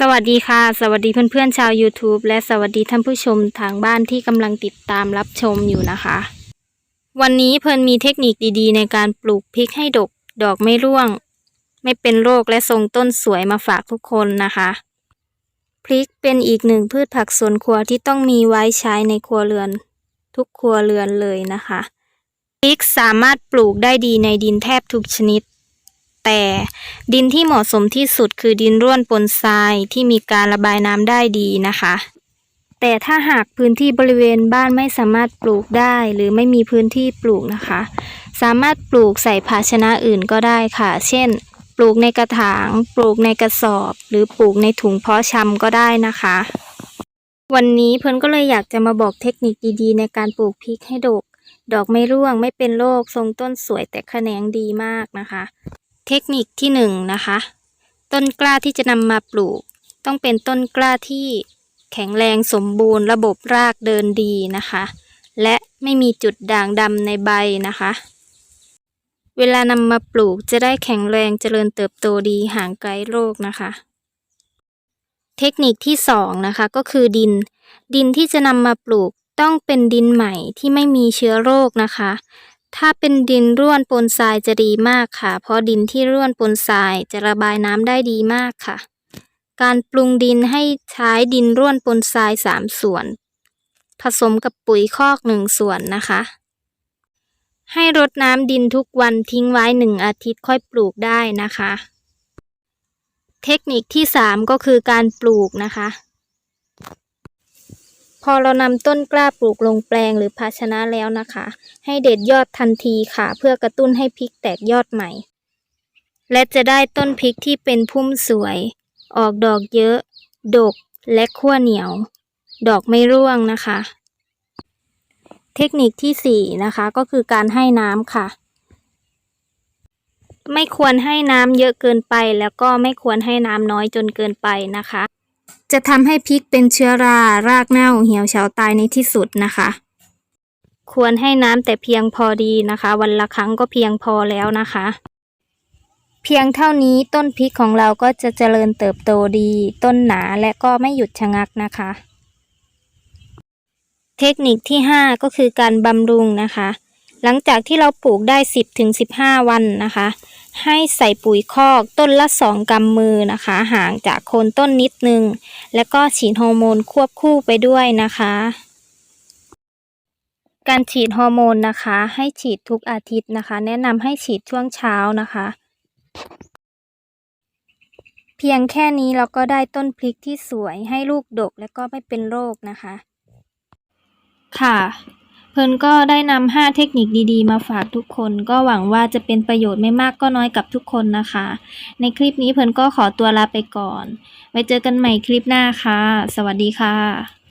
สวัสดีค่ะ สวัสดีเพื่อนๆชาว YouTube และสวัสดีท่านผู้ชมทางบ้านที่กำลังติดตามรับชมอยู่นะคะ วันนี้เพิ่นมีเทคนิคดีๆ ในการปลูกพริกให้ดก ดอกไม่ร่วง ไม่เป็นโรคและทรงต้นสวยมาฝากทุกคนนะคะ พริกเป็นอีกหนึ่งพืชผักสวนครัวที่ต้องมีไว้ใช้ในครัวเรือน ทุกครัวเรือนเลยนะคะ พริกสามารถปลูกได้ดีในดินแทบทุกชนิด แต่ดินที่เหมาะสมที่สุดคือดินร่วนปนทรายที่มีการระบายน้ำได้ดีนะคะ แต่ถ้าหากพื้นที่บริเวณบ้านไม่สามารถปลูกได้หรือไม่มีพื้นที่ปลูกนะคะ สามารถปลูกใส่ภาชนะอื่นก็ได้ค่ะ เช่น ปลูกในกระถาง ปลูกในกระสอบ หรือปลูกในถุงเพาะชำก็ได้นะคะวันนี้เพิ่อนก็เลยอยากจะมาบอกเทคนิคดีๆ ในการปลูกพริกให้ดก ดอกไม่ร่วงไม่เป็นโรคทรงต้นสวยแต่แขนงดีมากนะคะ เทคนิคที่หนึ่งนะคะ ต้นกล้าที่จะนำมาปลูก ต้องเป็นต้นกล้าที่แข็งแรงสมบูรณ์ระบบรากเดินดีนะคะ และไม่มีจุดด่างดำในใบนะคะ เวลานำมาปลูกจะได้แข็งแรงเจริญเติบโตดีห่างไกลโรคนะคะ เทคนิคที่สองนะคะก็คือดิน ดินที่จะนำมาปลูกต้องเป็นดินใหม่ที่ไม่มีเชื้อโรคนะคะ ถ้าเป็นดินร่วนปนทรายจะดีมากค่ะ เพราะดินที่ร่วนปนทรายจะระบายน้ำได้ดีมากค่ะ การปรุงดินให้ใช้ดินร่วนปนทรายสามส่วน ผสมกับปุ๋ยคอกหนึ่งส่วนนะคะ ให้รดน้ำดินทุกวันทิ้งไว้หนึ่งอาทิตย์ค่อยปลูกได้นะคะ เทคนิคที่สามก็คือการปลูกนะคะ พอเรานำต้นกล้าปลูกลงแปลงหรือภาชนะแล้วนะคะ ให้เด็ดยอดทันทีค่ะ เพื่อกระตุ้นให้พริกแตกยอดใหม่ และจะได้ต้นพริกที่เป็นพุ่มสวย ออกดอกเยอะ ดกและขั้วเหนียว ดอกไม่ร่วงนะคะ เทคนิคที่สี่นะคะ ก็คือการให้น้ำค่ะ ไม่ควรให้น้ำเยอะเกินไป แล้วก็ไม่ควรให้น้ำน้อยจนเกินไปนะคะ จะทำให้พริกเป็นเชื้อรารากเน่าเหี่ยวเฉาตายในที่สุดนะคะ ควรให้น้ำแต่เพียงพอดีนะคะ วันละครั้งก็เพียงพอแล้วนะคะ เพียงเท่านี้ต้นพริกของเราก็จะเจริญเติบโตดี ต้นหนาและก็ไม่หยุดชะงักนะคะ เทคนิคที่ 5 ก็คือการบำรุงนะคะ หลังจากที่เราปลูกได้ 10ถึง15 วันนะคะ ให้ใส่ปุ๋ยคอกต้นละ 2กำมือนะคะ ห่างจากโคนต้นนิดนึง แล้วก็ฉีดฮอร์โมนควบคู่ไปด้วยนะคะ การฉีดฮอร์โมนนะคะ ให้ฉีดทุกอาทิตย์นะคะ แนะนำให้ฉีดช่วงเช้านะคะ เพียงแค่นี้เราก็ได้ต้นพริกที่สวยให้ลูกดกและก็ไม่เป็นโรคนะคะ ค่ะ เพิ่นก็ได้นำ5เทคนิคดีๆ มาฝากทุกคน ก็หวังว่าจะเป็นประโยชน์ไม่มากก็น้อยกับทุกคนนะคะ ในคลิปนี้เพิ่นก็ขอตัวลาไปก่อน ไว้เจอกันใหม่คลิปหน้าค่ะ สวัสดีค่ะ